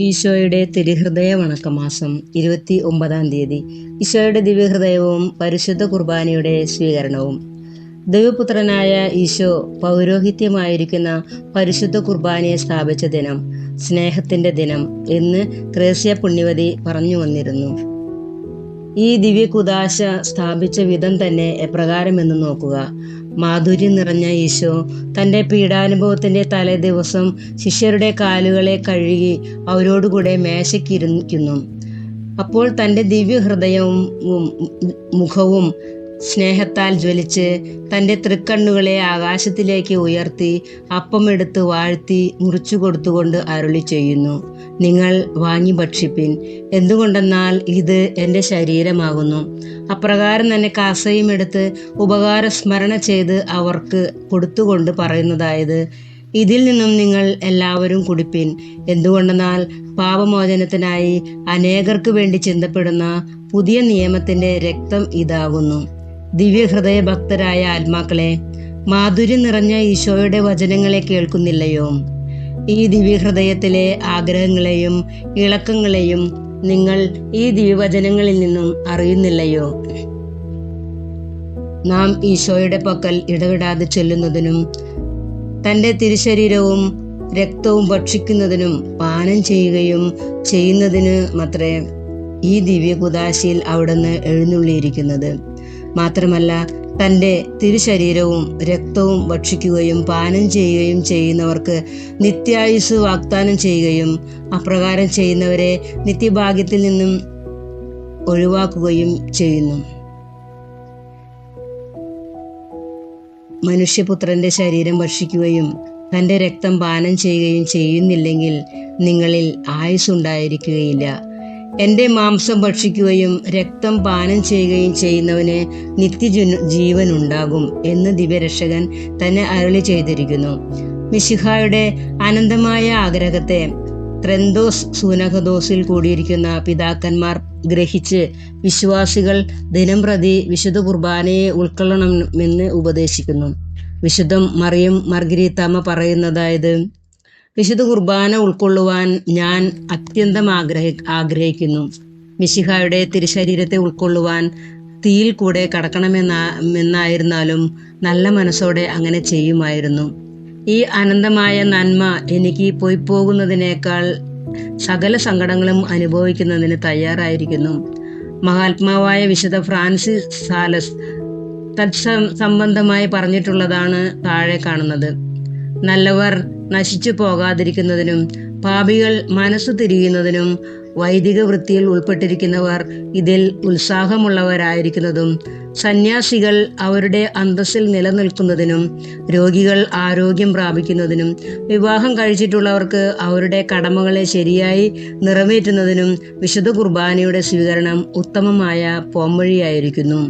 ഈശോയുടെ തിരുഹൃദയ വണക്കമാസം ഇരുപത്തി ഒമ്പതാം തീയതി. ഈശോയുടെ ദിവ്യഹൃദയവും പരിശുദ്ധ കുർബാനയുടെ സ്വീകരണവും. ദൈവപുത്രനായ ഈശോ പൗരോഹിത്യമായിരിക്കുന്ന പരിശുദ്ധ കുർബാനയെ സ്ഥാപിച്ച ദിനം സ്നേഹത്തിന്റെ ദിനം എന്ന് ത്രേസ്യ പുണ്യവതി പറഞ്ഞു വന്നിരുന്നു. ഈ ദിവ്യകുദാശ സ്ഥാപിച്ച വിധം തന്നെ എപ്രകാരമെന്ന് നോക്കുക. മാധുര്യം നിറഞ്ഞ ഈശോ തന്റെ പീഡാനുഭവത്തിന്റെ തലേ ദിവസം ശിഷ്യരുടെ കാലുകളെ കഴുകി അവരോടുകൂടെ മേശയ്ക്കിരിക്കുന്നു അപ്പോൾ തന്റെ ദിവ്യഹൃദയവും മുഖവും സ്നേഹത്താൽ ജ്വലിച്ച് തന്റെ തൃക്കണ്ണുകളെ ആകാശത്തിലേക്ക് ഉയർത്തി അപ്പമെടുത്ത് വാഴ്ത്തി മുറിച്ചു കൊടുത്തുകൊണ്ട് അരുളി ചെയ്യുന്നു. നിങ്ങൾ വാങ്ങി ഭക്ഷിപ്പിൻ. എന്തുകൊണ്ടെന്നാൽ ഇത് എന്റെ ശരീരമാകുന്നു. അപ്രകാരം തന്നെ കാസയും എടുത്ത് ഉപകാര സ്മരണ ചെയ്ത് അവർക്ക് കൊടുത്തുകൊണ്ട് പറയുന്നതായത് ഇതിൽ നിന്നും നിങ്ങൾ എല്ലാവരും കുടിപ്പിൻ. എന്തുകൊണ്ടെന്നാൽ പാപമോചനത്തിനായി അനേകർക്ക് വേണ്ടി ചിന്തപ്പെടുന്ന പുതിയ നിയമത്തിന്റെ രക്തം ഇതാകുന്നു. ദിവ്യഹൃദയ ഭക്തരായ ആത്മാക്കളെ മാധുര്യം നിറഞ്ഞ ഈശോയുടെ വചനങ്ങളെ കേൾക്കുന്നില്ലയോ? ഈ ദിവ്യഹൃദയത്തിലെ ആഗ്രഹങ്ങളെയും ഇളക്കങ്ങളെയും നിങ്ങൾ ഈ ദിവ്യവചനങ്ങളിൽ നിന്നും അറിയുന്നില്ലയോ? നാം ഈശോയുടെ പക്കൽ ഇടവിടാതെ ചെല്ലുന്നതിനും തന്റെ തിരുശരീരവും രക്തവും ഭക്ഷിക്കുന്നതിനും പാനം ചെയ്യുകയും ചെയ്യുന്നതിന് മാത്രമേ ഈ ദിവ്യ കുദാശയിൽ അവിടുന്ന് എഴുന്നള്ളിയിരിക്കുന്നത്. മാത്രമല്ല തന്റെ തിരുശരീരവും രക്തവും ഭക്ഷിക്കുകയും പാനം ചെയ്യുകയും ചെയ്യുന്നവർക്ക് നിത്യായുസ് വാഗ്ദാനം ചെയ്യുകയും അപ്രകാരം ചെയ്യുന്നവരെ നിത്യഭാഗ്യത്തിൽ നിന്നും ഒഴിവാക്കുകയും ചെയ്യുന്നു. മനുഷ്യപുത്രന്റെ ശരീരം ഭക്ഷിക്കുകയും തന്റെ രക്തം പാനം ചെയ്യുകയും ചെയ്യുന്നില്ലെങ്കിൽ നിങ്ങളിൽ ആയുസ്സുണ്ടായിരിക്കുകയില്ല. എന്റെ മാംസം ഭക്ഷിക്കുകയും രക്തം പാനം ചെയ്യുകയും ചെയ്യുന്നവന് നിത്യജു ജീവൻ ഉണ്ടാകും എന്ന് ദിവ്യരക്ഷകൻ തന്നെ അരളി ചെയ്തിരിക്കുന്നു. മിശിഹായുടെ അനന്തമായ ആഗ്രഹത്തെ ത്രന്തോസ് സൂനഹദോസിൽ കൂടിയിരിക്കുന്ന പിതാക്കന്മാർ ഗ്രഹിച്ച് വിശ്വാസികൾ ദിനം പ്രതി വിശുദ്ധ കുർബാനയെ ഉൾക്കൊള്ളണമെന്ന് ഉപദേശിക്കുന്നു. വിശുദ്ധ മറിയം മർഗരീത്താമ്മ പറയുന്നതായത് വിശുദ്ധ കുർബാന ഉൾക്കൊള്ളുവാൻ ഞാൻ അത്യന്തം ആഗ്രഹ ആഗ്രഹിക്കുന്നു. മിശിഹായുടെ തിരുശരീരത്തെ ഉൾക്കൊള്ളുവാൻ തീയിൽ കൂടെ കടക്കണമെന്നായിരുന്നാലും നല്ല മനസ്സോടെ അങ്ങനെ ചെയ്യുമായിരുന്നു. ഈ അനന്തമായ നന്മ എനിക്ക് പോയി പോകുന്നതിനേക്കാൾ സകല സങ്കടങ്ങളും അനുഭവിക്കുന്നതിന് തയ്യാറായിരിക്കുന്നു. മഹാത്മാവായ വിശുദ്ധ ഫ്രാൻസിസ് സാലസ് തത്സ സംബന്ധമായി പറഞ്ഞിട്ടുള്ളതാണ് താഴെ കാണുന്നത്. നല്ലവർ നശിച്ചു പോകാതിരിക്കുന്നതിനും പാപികൾ മനസ്സ് തിരിയുന്നതിനും വൈദിക വൃത്തിയിൽ ഉൾപ്പെട്ടിരിക്കുന്നവർ ഇതിൽ ഉത്സാഹമുള്ളവരായിരിക്കുന്നതും സന്യാസികൾ അവരുടെ അന്തസ്സിൽ നിലനിൽക്കുന്നതിനും രോഗികൾ ആരോഗ്യം പ്രാപിക്കുന്നതിനും വിവാഹം കഴിച്ചിട്ടുള്ളവർക്ക് അവരുടെ കടമകളെ ശരിയായി നിറവേറ്റുന്നതിനും വിശുദ്ധ കുർബാനയുടെ സ്വീകരണം ഉത്തമമായ പോംവഴിയായിരിക്കുന്നു.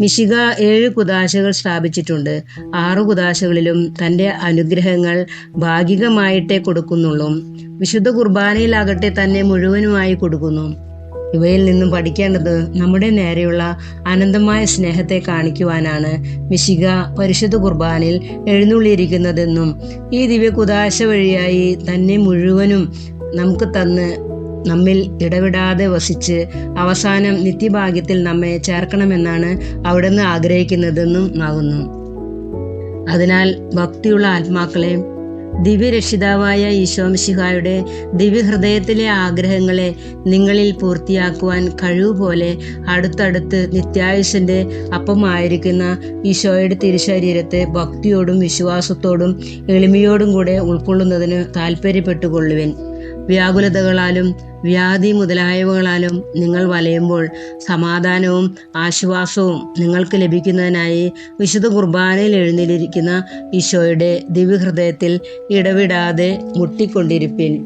മിശിക ഏഴ് കുദാശകൾ സ്ഥാപിച്ചിട്ടുണ്ട്. ആറു കുദാശകളിലും തന്റെ അനുഗ്രഹങ്ങൾ ഭാഗികമായിട്ടേ കൊടുക്കുന്നുള്ളൂ. വിശുദ്ധ കുർബാനയിലാകട്ടെ തന്നെ മുഴുവനുമായി കൊടുക്കുന്നു. ഇവയിൽ നിന്നും പഠിക്കേണ്ടത് നമ്മുടെ നേരെയുള്ള അനന്തമായ സ്നേഹത്തെ കാണിക്കുവാനാണ് മിശിക പരിശുദ്ധ കുർബാനയിൽ എഴുന്നള്ളിയിരിക്കുന്നതെന്നും ഈ ദിവ്യ കുദാശ വഴിയായി തന്നെ മുഴുവനും നമുക്ക് തന്ന് നമ്മിൽ ഇടവിടാതെ വസിച്ച് അവസാനം നിത്യഭാഗ്യത്തിൽ നമ്മെ ചേർക്കണമെന്നാണ് അവിടുന്ന് ആഗ്രഹിക്കുന്നതെന്നും ആകുന്നു. അതിനാൽ ഭക്തിയുള്ള ആത്മാക്കളെ ദിവ്യരക്ഷിതാവായ ഈശോംശിഹായുടെ ദിവ്യഹൃദയത്തിലെ ആഗ്രഹങ്ങളെ നിങ്ങളിൽ പൂർത്തിയാക്കുവാൻ കഴിവ് പോലെ അടുത്തടുത്ത് നിത്യായുസിന്റെ അപ്പമായിരിക്കുന്ന ഈശോയുടെ തിരുശരീരത്തെ ഭക്തിയോടും വിശ്വാസത്തോടും എളിമയോടും കൂടെ ഉൾക്കൊള്ളുന്നതിന് താല്പര്യപ്പെട്ടുകൊള്ളുവൻ വ്യാകുലതകളാലും വ്യാധി മുതലായവകളാലും നിങ്ങൾ വലയുമ്പോൾ സമാധാനവും ആശ്വാസവും നിങ്ങൾക്ക് ലഭിക്കുന്നതിനായി വിശുദ്ധ കുർബാനയിൽ എഴുന്നേലിരിക്കുന്ന ഈശോയുടെ ദിവ്യഹൃദയത്തിൽ ഇടവിടാതെ മുട്ടിക്കൊണ്ടിരിപ്പിൻ.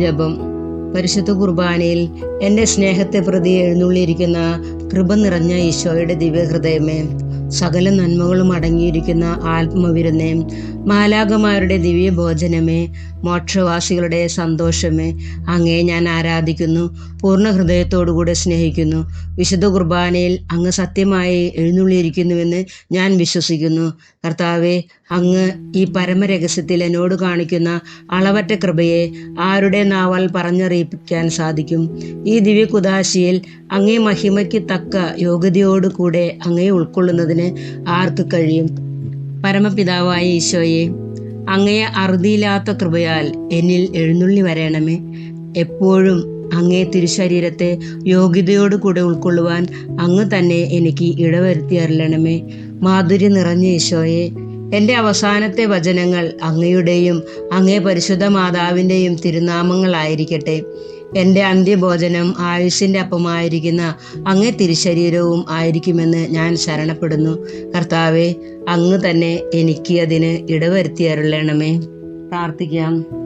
ജപം. പരിശുദ്ധ കുർബാനയിൽ എന്റെ സ്നേഹത്തെ പ്രതി എഴുന്നള്ളിയിരിക്കുന്ന കൃപ നിറഞ്ഞ ഈശോയുടെ ദിവ്യഹൃദയമേ. സകല നന്മകളും അടങ്ങിയിരിക്കുന്ന ആത്മവിരുന്നേ മാലാകമാരുടെ ദിവ്യഭോജനമേ മോക്ഷവാസികളുടെ സന്തോഷമേ അങ്ങേ ഞാൻ ആരാധിക്കുന്നു പൂർണ ഹൃദയത്തോടുകൂടെ സ്നേഹിക്കുന്നു. വിശുദ്ധ കുർബാനയിൽ അങ്ങ് സത്യമായി എഴുന്നള്ളിയിരിക്കുന്നുവെന്ന് ഞാൻ വിശ്വസിക്കുന്നു. കർത്താവെ അങ്ങ് ഈ പരമരഹസ്യത്തിൽ എന്നോട് കാണിക്കുന്ന അളവറ്റ കൃപയെ ആരുടെ നാവാൽ പറഞ്ഞറിയിക്കാൻ സാധിക്കും? ഈ ദിവ്യകുദാശിയിൽ അങ്ങേ മഹിമയ്ക്ക് തക്ക യോഗ്യതയോടുകൂടെ അങ്ങേ ഉൾക്കൊള്ളുന്നതിന് ആർക്ക് കഴിയും? പരമപിതാവായ ഈശോയെ അങ്ങയെ അറുതിയില്ലാത്ത കൃപയാൽ എന്നിൽ എഴുന്നള്ളി വരണമേ. എപ്പോഴും അങ്ങേ തിരുശരീരത്തെ യോഗ്യതയോടുകൂടെ ഉൾക്കൊള്ളുവാൻ അങ്ങ് തന്നെ എനിക്ക് ഇടവരുത്തി അരുളണമേ. മാധുര്യം നിറഞ്ഞ ഈശോയെ എന്റെ അവസാനത്തെ വചനങ്ങൾ അങ്ങയുടെയും അങ്ങേ പരിശുദ്ധ മാതാവിന്റെയും തിരുനാമങ്ങളായിരിക്കട്ടെ എന്റെ അന്ത്യഭോജനം ആയുഷിന്റെ അപ്പമായിരിക്കുന്ന അങ്ങേ തിരുശരീരവും ആയിരിക്കുമെന്ന് ഞാൻ ശരണപ്പെടുന്നു. കർത്താവെ അങ്ങ് തന്നെ എനിക്ക് അതിന് ഇടവരുത്തി അരുളണമേ. പ്രാർത്ഥിക്കാം.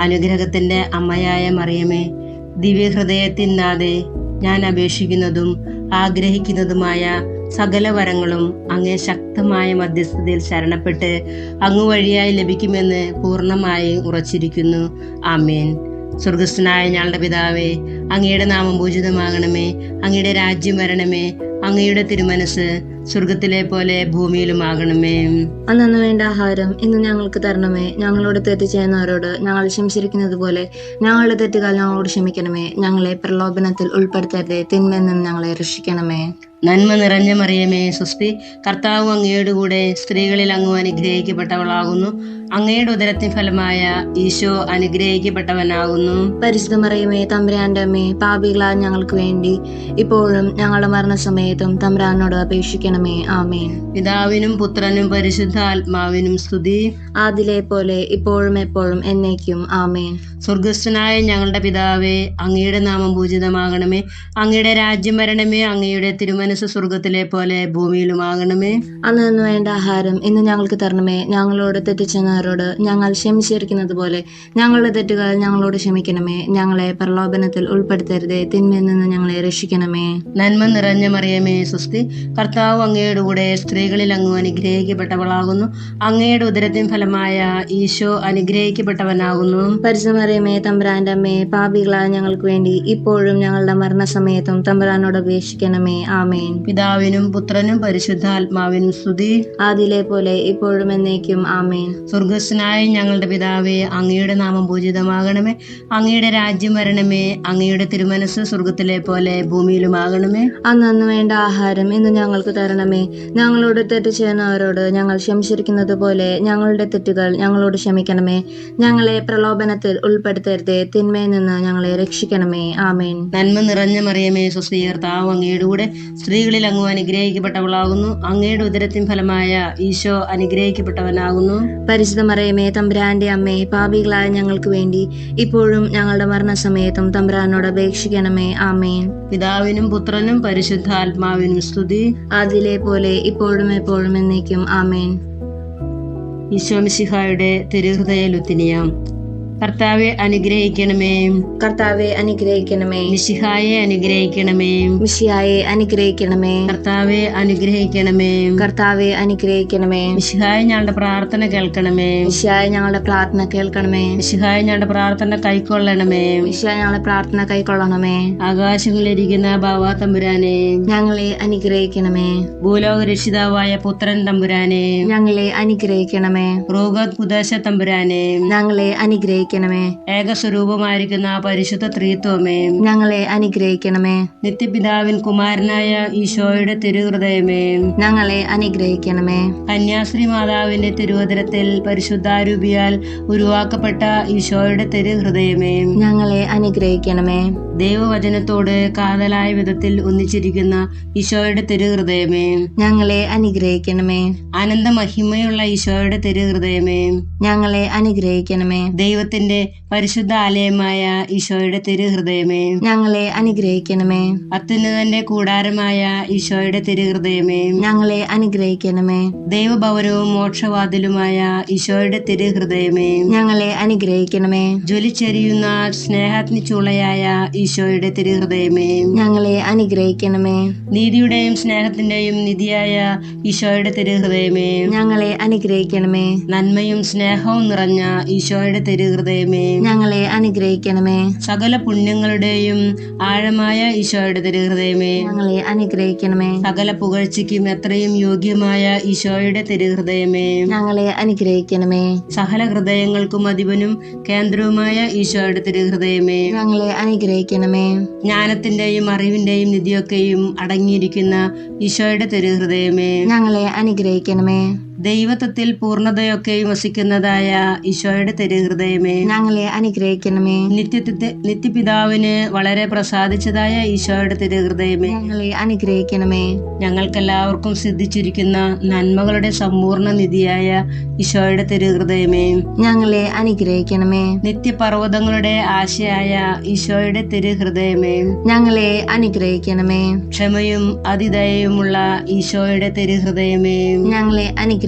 അനുഗ്രഹത്തിന്റെ അമ്മയായ മറിയമേ ദിവ്യഹൃദയത്തിനാതെ ഞാൻ അപേക്ഷിക്കുന്നതും ആഗ്രഹിക്കുന്നതുമായ സകല വരങ്ങളും അങ്ങേ ശക്തമായ മധ്യസ്ഥതയിൽ ശരണപ്പെട്ട് അങ്ങ് വഴിയായി ലഭിക്കുമെന്ന് പൂർണമായി ഉറച്ചിരിക്കുന്നു. ആമേൻ. സ്വർഗസ്ഥനായ ഞങ്ങളുടെ പിതാവേ അങ്ങയുടെ നാമം പൂജിതമാകണമേ അങ്ങയുടെ രാജ്യം വരണമേ അങ്ങയുടെ തിരുമനസ് സ്വർഗത്തിലെ പോലെ ഭൂമിയിലും ആകണമേ അന്നു വേണ്ട ആഹാരം ഇന്ന് ഞങ്ങൾക്ക് തരണമേ. ഞങ്ങളോട് തെറ്റ് ചെയ്യുന്നവരോട് ഞങ്ങൾ ക്ഷമിച്ചിരിക്കുന്നത് പോലെ ഞങ്ങളുടെ തെറ്റുകാൽ ഞങ്ങളോട് ക്ഷമിക്കണമേ. ഞങ്ങളെ പ്രലോഭനത്തിൽ ഉൾപ്പെടുത്തരുതേ. തിന്മയിൽ നിന്ന് ഞങ്ങളെ രക്ഷിക്കണമേ. നന്മ നിറഞ്ഞ മറിയമേ സുസ്തി. കർത്താവ് അങ്ങയുടെ കൂടെ സ്ത്രീകളിൽ അങ്ങ് അനുഗ്രഹിക്കപ്പെട്ടവളാകുന്നു. അങ്ങയുടെ ഉദരത്തിൻ ഫലമായ ഈശോ അനുഗ്രഹിക്കപ്പെട്ടവനാകുന്നു. പരിശുദ്ധ മറിയമേ തമ്പുരാന്റെ അമ്മേ പാപികളാ ഞങ്ങൾക്ക് വേണ്ടി ഇപ്പോഴും ഞങ്ങളുടെ മരണസമയത്തും തമ്പുരാനോട് അപേക്ഷിക്കണമേ. ആമേൻ. പിതാവിനും പുത്രനും പരിശുദ്ധ ആത്മാവിനും സ്തുതി. ആദിലെ പോലെ ഇപ്പോഴും എപ്പോഴും എന്നേക്കും. ആമേൻ. സ്വർഗസ്ഥനായ ഞങ്ങളുടെ പിതാവേ അങ്ങയുടെ നാമം പൂജിതമാകണമേ. അങ്ങയുടെ രാജ്യം വരണമേ അങ്ങയുടെ തിരുമനസ് സ്വർഗത്തിലെ പോലെ ഭൂമിയിലും ആകണമേ. അന്ന് നിന്ന് വേണ്ട ആഹാരം ഇന്ന് ഞങ്ങൾക്ക് തരണമേ. ഞങ്ങളോട് തെറ്റിച്ചെന്നവരോട് ഞങ്ങൾ ക്ഷമിച്ചിരിക്കുന്നത് പോലെ ഞങ്ങളുടെ തെറ്റുകൾ ഞങ്ങളോട് ക്ഷമിക്കണമേ. ഞങ്ങളെ പ്രലോഭനത്തിൽ ഉൾപ്പെടുത്തരുതേ. തിന്മയിൽ നിന്ന് ഞങ്ങളെ രക്ഷിക്കണമേ. നന്മ നിറഞ്ഞ മറിയമേ സുസ്തി കർത്താവ് അങ്ങയുടെ കൂടെ സ്ത്രീകളിൽ അങ്ങ് അനുഗ്രഹിക്കപ്പെട്ടവളാകുന്നു. അങ്ങയുടെ ഉദരത്തിൻ ഫലമായ ഈശോ അനുഗ്രഹിക്കപ്പെട്ടവനാകുന്നു. പരിസമറിയമേ തമ്പുരാന്റെ അമ്മേ പാപികളായ ഞങ്ങൾക്ക് വേണ്ടി ഇപ്പോഴും ഞങ്ങളുടെ മരണസമയത്തും തമ്പുരാനോട് അപേക്ഷിക്കണമേ. ആമേൻ. പിതാവിനും പുത്രനും പരിശുദ്ധാത്മാവിനും സ്തുതി. ആദിലെ പോലെ ഇപ്പോഴും എന്നേക്കും ആമേൻ. സ്വർഗസ്നായ ഞങ്ങളുടെ പിതാവേ അങ്ങയുടെ നാമം പൂജിതമാകണമേ. അങ്ങയുടെ രാജ്യം വരണമേ. അങ്ങയുടെ തിരുമനസ് സ്വർഗത്തിലെ പോലെ ഭൂമിയിലുമാകണമേ. അന്നു വേണ്ട ആഹാരം ഇന്ന് ഞങ്ങൾക്ക് തരണമേ. ഞങ്ങളോട് തെറ്റ് ചെയ്യുന്നവരോട് ഞങ്ങൾ ക്ഷമിച്ചിരിക്കുന്നത് പോലെ ഞങ്ങളുടെ തെറ്റുകൾ ഞങ്ങളോട് ക്ഷമിക്കണമേ. ഞങ്ങളെ പ്രലോഭനത്തിൽ ഉൾപ്പെടുത്തരുതേ. തിന്മയിൽ നിന്ന് ഞങ്ങളെ രക്ഷിക്കണമേ. ആമേൻ. നന്മ നിറഞ്ഞ മറിയമേ സ്വസ്ഥീകർത്താവ് അങ്ങയുടെ കൂടെ സ്ത്രീകളിൽ അങ്ങ് അനുഗ്രഹിക്കപ്പെട്ടവളാകുന്നു. അങ്ങയുടെ ഉദരത്തിൻ ഫലമായ ഈശോ അനുഗ്രഹിക്കപ്പെട്ടവനാകുന്നു. പരിശുദ്ധ മറിയമേ തമ്പുരാന്റെ അമ്മേ പാപികളായ ഞങ്ങൾക്ക് വേണ്ടി ഇപ്പോഴും ഞങ്ങളുടെ മരണസമയത്തും തമ്പുരാനോട് അപേക്ഷിക്കണമേ. ആമേൻ. പിതാവിനും പുത്രനും പരിശുദ്ധാത്മാവിനും സ്തുതി. അതിലെ പോലെ ഇപ്പോഴും എപ്പോഴും എന്നേക്കും. ആമേൻ. ഈശോ മിശിഹായുടെ തിരുഹൃദയ ലുത്തിനിയാം. കർത്താവെ അനുഗ്രഹിക്കണമേ. കർത്താവെ അനുഗ്രഹിക്കണമേ. മിഷിഹായെ അനുഗ്രഹിക്കണമേ. മിഷിഹായെ അനുഗ്രഹിക്കണമേ. കർത്താവെ അനുഗ്രഹിക്കണമേ. കർത്താവെ അനുഗ്രഹിക്കണമേ. മിഷിഹായ ഞങ്ങളുടെ പ്രാർത്ഥന കേൾക്കണമേ. മിഷിയായ ഞങ്ങളുടെ പ്രാർത്ഥന കേൾക്കണമേ. മിഷിഹായ ഞങ്ങളുടെ പ്രാർത്ഥന കൈക്കൊള്ളണമേ. മിഷിയായ ഞങ്ങളുടെ പ്രാർത്ഥന കൈക്കൊള്ളണമേ. ആകാശങ്ങളിലിരിക്കുന്ന ബാവാ തമ്പുരാനെ. ഞങ്ങളെ അനുഗ്രഹിക്കണമേ. ഭൂലോക രക്ഷിതാവായ പുത്രൻ തമ്പുരാനെ. ഞങ്ങളെ അനുഗ്രഹിക്കണമേ. രോഗ കുദാശ തമ്പുരാനെ. ഞങ്ങളെ അനുഗ്രഹിക്കണമേ. അനുഗ്രഹിക്കണമേ. ഏകസ്വരൂപമായിരിക്കുന്ന പരിശുദ്ധ ത്രീത്വമേ. ഞങ്ങളെ അനുഗ്രഹിക്കണമേ. നിത്യപിതാവിൻ കുമാരനായ ഈശോയുടെ തിരുഹൃദയമേ. ഞങ്ങളെ അനുഗ്രഹിക്കണമേ. കന്യാശ്രീ മാതാവിന്റെ തിരുവതരത്തിൽ പരിശുദ്ധാരൂപിയാൽ ഉരുവാക്കപ്പെട്ട ഈശോയുടെ തിരുഹൃദയമേ. ഞങ്ങളെ അനുഗ്രഹിക്കണമേ. ദൈവവചനത്തോട് കാതലായ വിധത്തിൽ ഒന്നിച്ചിരിക്കുന്ന ഈശോയുടെ തിരുഹൃദയമേ. ഞങ്ങളെ അനുഗ്രഹിക്കണമേ. അനന്ത മഹിമയുള്ള ഈശോയുടെ തിരുഹൃദയമേ. ഞങ്ങളെ അനുഗ്രഹിക്കണമേ. ദൈവത്തിന്റെ പരിശുദ്ധ ആലയമായ ഈശോയുടെ തിരുഹൃദയമേ. ഞങ്ങളെ അനുഗ്രഹിക്കണമേ. അത്യുന്നതന്റെ കൂടാരമായ ഈശോയുടെ തിരുഹൃദയമേ. ഞങ്ങളെ അനുഗ്രഹിക്കണമേ. ദൈവഭവനവും മോക്ഷവാതിലുമായ ഈശോയുടെ തിരുഹൃദയമേ. ഞങ്ങളെ അനുഗ്രഹിക്കണമേ. ജ്വലിച്ചെരിയുന്ന സ്നേഹാഗ്നി ചൂളയായ ഈശോയുടെ തിരുഹൃദയമേ. ഞങ്ങളെ അനുഗ്രഹിക്കണമേ. നീതിയുടെയും സ്നേഹത്തിന്റെയും നിധിയായ ഈശോയുടെ തിരുഹൃദയമേ. ഞങ്ങളെ അനുഗ്രഹിക്കണമേ. നന്മയും സ്നേഹവും നിറഞ്ഞ ഈശോയുടെ തിരുഹൃദയമേ ഞങ്ങളെ അനുഗ്രഹിക്കണമേ. സകല പുണ്യങ്ങളുടെയും ആഴമായ ഈശോയുടെ തിരുഹൃദയമേ ഞങ്ങളെ അനുഗ്രഹിക്കണമേ. സകല പുകഴ്ചയ്ക്കും എത്രയും യോഗ്യമായ ഈശോയുടെ തിരുഹൃദയമേ ഞങ്ങളെ അനുഗ്രഹിക്കണമേ. സകല ഹൃദയങ്ങൾക്കും അധിപനും കേന്ദ്രവുമായ ഈശോയുടെ തിരുഹൃദയമേ ഞങ്ങളെ അനുഗ്രഹിക്കണമേ. ജ്ഞാനത്തിന്റെയും അറിവിന്റെയും നിധിയൊക്കെയും അടങ്ങിയിരിക്കുന്ന ഈശോയുടെ തിരുഹൃദയമേ ഞങ്ങളെ അനുഗ്രഹിക്കണമേ. ദൈവത്വത്തിൽ പൂർണതയൊക്കെയും വസിക്കുന്നതായ ഈശോയുടെ തിരുഹൃദയമേ. ഞങ്ങളെ അനുഗ്രഹിക്കണമേ. നിത്യത്തെ നിത്യപിതാവിന് വളരെ പ്രസാദിച്ചതായ ഈശോയുടെ തിരുഹൃദയമേ. ഞങ്ങളെ അനുഗ്രഹിക്കണമേ. ഞങ്ങൾക്കെല്ലാവർക്കും സിദ്ധിച്ചിരിക്കുന്ന നന്മകളുടെ സമ്പൂർണ നിധിയായ ഈശോയുടെ തിരുഹൃദയമേ. ഞങ്ങളെ അനുഗ്രഹിക്കണമേ. നിത്യപർവതങ്ങളുടെ ആശയായ ഈശോയുടെ തിരുഹൃദയമേ. ഞങ്ങളെ അനുഗ്രഹിക്കണമേ. ക്ഷമയും അതിദയയുമുള്ള ഈശോയുടെ തിരുഹൃദയമേ. ഞങ്ങളെ അനുഗ്രഹിക്കണമേ.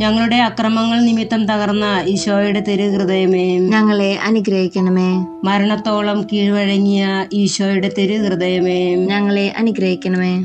ഞങ്ങളുടെ അക്രമങ്ങൾ നിമിത്തം തകർന്ന ഈശോയുടെ തിരുഹൃദയമേ. ഞങ്ങളെ അനുഗ്രഹിക്കണമേ. മരണത്തോളം കീഴ്വഴങ്ങിയ ഈശോയുടെ തിരുഹൃദയമേ. ഞങ്ങളെ അനുഗ്രഹിക്കണമേ.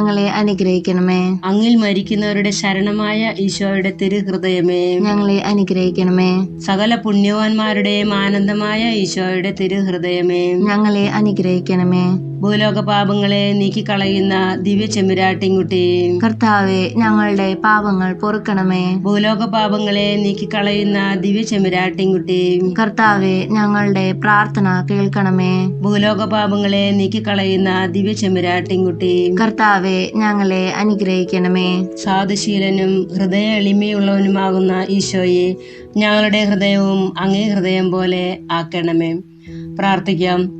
ഞങ്ങളെ അനുഗ്രഹിക്കണമേ. അങ്ങിൽ മരിക്കുന്നവരുടെ ശരണമായ ഈശോയുടെ തിരുഹൃദയമേ. ഞങ്ങളെ അനുഗ്രഹിക്കണമേ. സകല പുണ്യവാന്മാരുടെയും ആനന്ദമായ ഈശോയുടെ തിരുഹൃദയമേ. ഞങ്ങളെ അനുഗ്രഹിക്കണമേ. ഭൂലോക പാപങ്ങളെ നീക്കിക്കളയുന്ന ദിവ്യ ചെമ്മരാട്ടിൻകുട്ടി കർത്താവെ ഞങ്ങളുടെ പാപങ്ങൾ പൊറുക്കണമേ. ഭൂലോക പാപങ്ങളെ നീക്കിക്കളയുന്ന ദിവ്യ ചെമ്മരാട്ടിൻകുട്ടി കർത്താവെ ഞങ്ങളുടെ പ്രാർത്ഥന കേൾക്കണമേ. ഭൂലോക പാപങ്ങളെ നീക്കിക്കളയുന്ന ദിവ്യ ചെമ്മരാട്ടിൻകുട്ടി കർത്താവെ ഞങ്ങളെ അനുഗ്രഹിക്കണമേ. സാധുശീലനും ഹൃദയ എളിമയുള്ളവനുമാകുന്ന ഈശോയെ ഞങ്ങളുടെ ഹൃദയവും അങ്ങേ ഹൃദയം പോലെ ആക്കണമേ. പ്രാർത്ഥിക്കാം.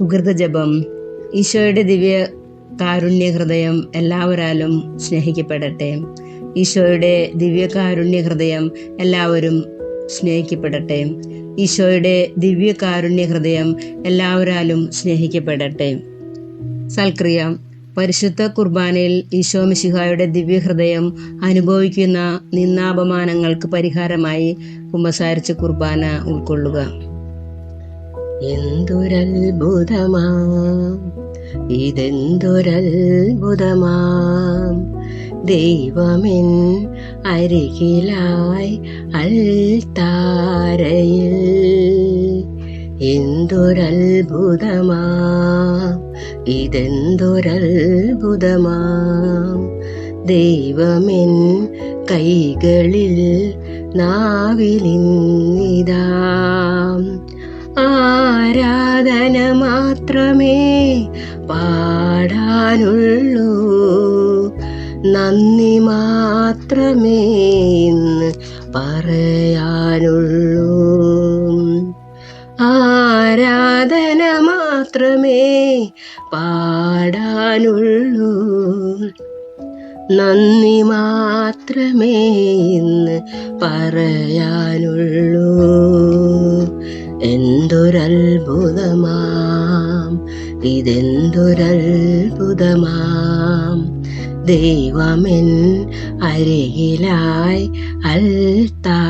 സുഹൃതജപം ഈശോയുടെ ദിവ്യ കാരുണ്യ ഹൃദയം എല്ലാവരാലും സ്നേഹിക്കപ്പെടട്ടെ. ഈശോയുടെ ദിവ്യ കാരുണ്യ ഹൃദയം എല്ലാവരും സ്നേഹിക്കപ്പെടട്ടെ. ഈശോയുടെ ദിവ്യ കാരുണ്യ ഹൃദയം എല്ലാവരാലും സ്നേഹിക്കപ്പെടട്ടെ. സൽക്രിയ പരിശുദ്ധ കുർബാനയിൽ ഈശോ മിശിഹായുടെ ദിവ്യഹൃദയം അനുഭവിക്കുന്ന നിന്നാപമാനങ്ങൾക്ക് പരിഹാരമായി കുമ്പസാരിച്ച കുർബാന ഉൾക്കൊള്ളുക. എന്തൊരത്ഭുതമാം? ഇതെന്തൊരത്ഭുതമാം? ദൈവമെൻ അരികിലായി അൽത്താരയിൽ എന്തൊരത്ഭുതമാം? ഇതെന്തൊരത്ഭുതമാം? ദൈവമെൻ കൈകളിൽ നാവിലിന്നിതാ. ആരാധന മാത്രമേ പാടാനുള്ളൂ. നന്ദി മാത്രമേ ഇന്ന് പറയാനുള്ളൂ. ആരാധന മാത്രമേ പാടാനുള്ളൂ. നന്ദി മാത്രമേ ഇന്ന് പറയാനുള്ളൂ. എന്തൊരത്ഭുതമാം? ഇതെന്തൊരത്ഭുതമാം? ദൈവമെൻ അരികിലായി അൽത്താരയിൽ.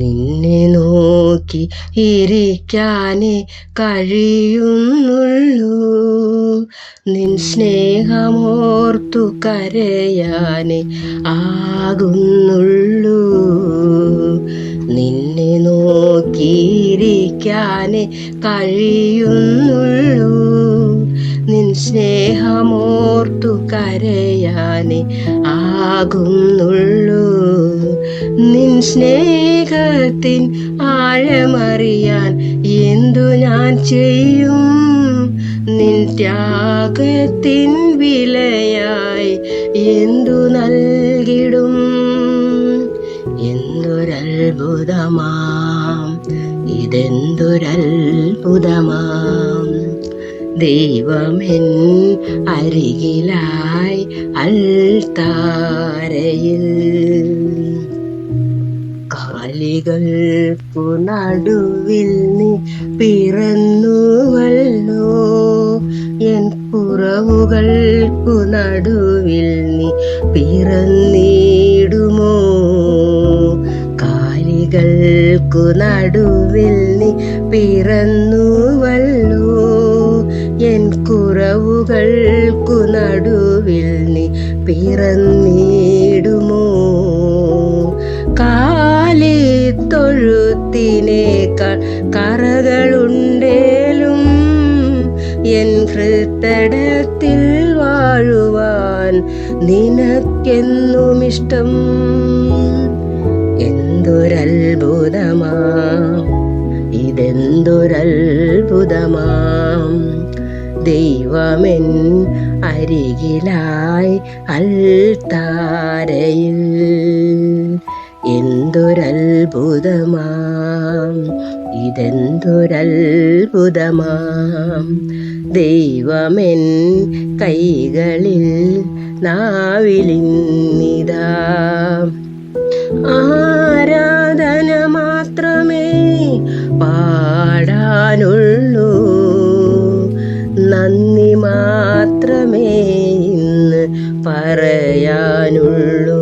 നിന്നെ നോക്കി ഇരിക്കാനേ കഴിയുന്നുള്ളൂ. നിൻ സ്നേഹമോർത്തു കരയാനേ ആകുന്നുള്ളൂ. നിന്നെ നോക്കി നോക്കിയിരിക്കാനേ കഴിയുന്നുള്ളൂ. നിൻ സ്നേഹമോർത്തു കരയാനേ ആകുന്നുള്ളൂ. നിൻ സ്നേഹത്തിൻ ആഴമറിയാൻ എന്തു ഞാൻ ചെയ്യും? നിൻ ത്യാഗത്തിൻ വിലയായി എന്തു നൽകിടും? എന്തൊരത്ഭുതമാം ഇതെന്തൊരത്ഭുതമാം. ദൈവമെൻ അരികിലായി അൽത്താരയിൽ കാലികൾക്കു നടുവിൽ നീ പിറന്നുവല്ലോ. എൻ പുറവുകൾക്കു നടുവിൽ നീ പിറന്നിടുമോ? കാലികൾക്കു നടുവിൽ നീ പിറന്നുവല്ലോ. എൻ കുറവുകൾക്കു നടുവിൽ നീ പിറന്നിടുമോ കറകളുണ്ടേലും എൻ ഹൃത്തടത്തിൽ വാഴുവാൻ നിനക്കെന്നുമിഷ്ടം. എന്തൊരത്ഭുതമാം? ഇതെന്തൊരത്ഭുതമാം? ദൈവമെൻ അരികിലായി അൽത്താരയിൽ എന്തൊരത്ഭുതമാം? ഇതെന്തൊരത്ഭുതമാം? ദൈവമെൻ കൈകളിൽ നാവിലിന്നിതാ. ആരാധന മാത്രമേ പാടാനുള്ളൂ. നന്ദി മാത്രമേ ഇന്ന് പറയാനുള്ളൂ.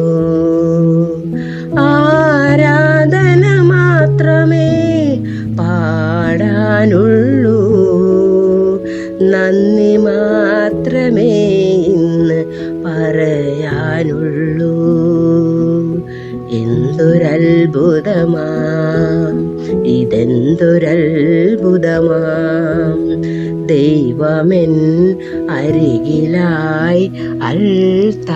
നന്ദി മാത്രമേ ഇന്ന് പറയാനുള്ളൂ. എന്തൊരത്ഭുതമാം ഇതെന്തൊരത്ഭുതമാം. ദൈവമെൻ അരികിലായി അൽത്താരയിൽ